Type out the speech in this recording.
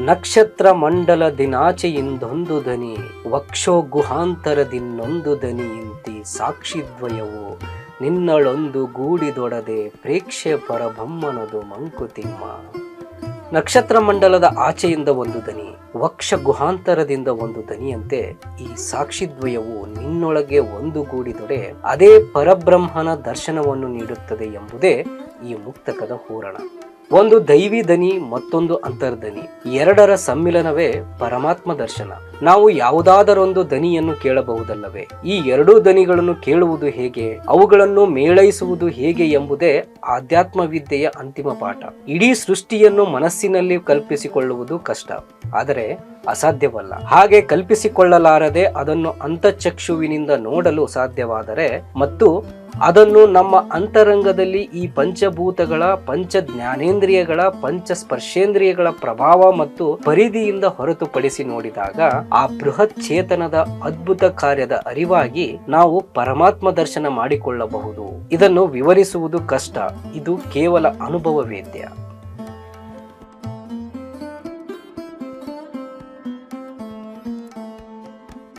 ನಕ್ಷತ್ರ ಮಂಡಲ ದಿನಾಚೆಯಿಂದೊಂದು ದನಿ, ವಕ್ಷೋ ಗುಹಾಂತರದಿನ್ನೊಂದು ದನಿ ಇಂತಿ ಸಾಕ್ಷಿದ್ವಯವು ನಿನ್ನಳೊಂದು ಗೂಡಿದೊಡದೆ ಪ್ರೇಕ್ಷೆ ಪರಬ್ರಹ್ಮನದು ಮಂಕುತಿಮ್ಮ. ನಕ್ಷತ್ರ ಮಂಡಲದ ಆಚೆಯಿಂದ ಒಂದು ದನಿ, ವಕ್ಷ ಗುಹಾಂತರದಿಂದ ಒಂದು ದನಿಯಂತೆ ಈ ಸಾಕ್ಷಿದ್ವಯವು ನಿನ್ನೊಳಗೆ ಒಂದು ಗೂಡಿದೊಡೆ ಅದೇ ಪರಬ್ರಹ್ಮನ ದರ್ಶನವನ್ನು ನೀಡುತ್ತದೆ ಎಂಬುದೇ ಈ ಮುಕ್ತಕದ ಹೂರಣ. ಒಂದು ದೈವಿ ದನಿ, ಮತ್ತೊಂದು ಅಂತರ್ಧನಿ ಎರಡರ ಸಮ್ಮಿಲನವೇ ಪರಮಾತ್ಮ ದರ್ಶನ. ನಾವು ಯಾವುದಾದರೊಂದು ದನಿಯನ್ನು ಕೇಳಬಹುದಲ್ಲವೇ? ಈ ಎರಡೂ ದನಿಗಳನ್ನು ಕೇಳುವುದು ಹೇಗೆ? ಅವುಗಳನ್ನು ಮೇಳೈಸುವುದು ಹೇಗೆ ಎಂಬುದೇ ಆಧ್ಯಾತ್ಮ ವಿದ್ಯೆಯ ಅಂತಿಮ ಪಾಠ. ಇಡೀ ಸೃಷ್ಟಿಯನ್ನು ಮನಸ್ಸಿನಲ್ಲಿ ಕಲ್ಪಿಸಿಕೊಳ್ಳುವುದು ಕಷ್ಟ. ಆದರೆ ಅಸಾಧ್ಯವಲ್ಲ. ಹಾಗೆ ಕಲ್ಪಿಸಿಕೊಳ್ಳಲಾರದೆ ಅದನ್ನು ಅಂತಚಕ್ಷುವಿನಿಂದ ನೋಡಲು ಸಾಧ್ಯವಾದರೆ ಮತ್ತು ಅದನ್ನು ನಮ್ಮ ಅಂತರಂಗದಲ್ಲಿ ಈ ಪಂಚಭೂತಗಳ ಪಂಚ ಜ್ಞಾನೇಂದ್ರಿಯಗಳ ಪಂಚ ಸ್ಪರ್ಶೇಂದ್ರಿಯಗಳ ಪ್ರಭಾವ ಮತ್ತು ಪರಿಧಿಯಿಂದ ಹೊರತುಪಡಿಸಿ ನೋಡಿದಾಗ ಆ ಬೃಹತ್ ಚೇತನದ ಅದ್ಭುತ ಕಾರ್ಯದ ಅರಿವಾಗಿ ನಾವು ಪರಮಾತ್ಮ ದರ್ಶನ ಮಾಡಿಕೊಳ್ಳಬಹುದು. ಇದನ್ನು ವಿವರಿಸುವುದು ಕಷ್ಟ. ಇದು ಕೇವಲ ಅನುಭವ ವೇದ್ಯ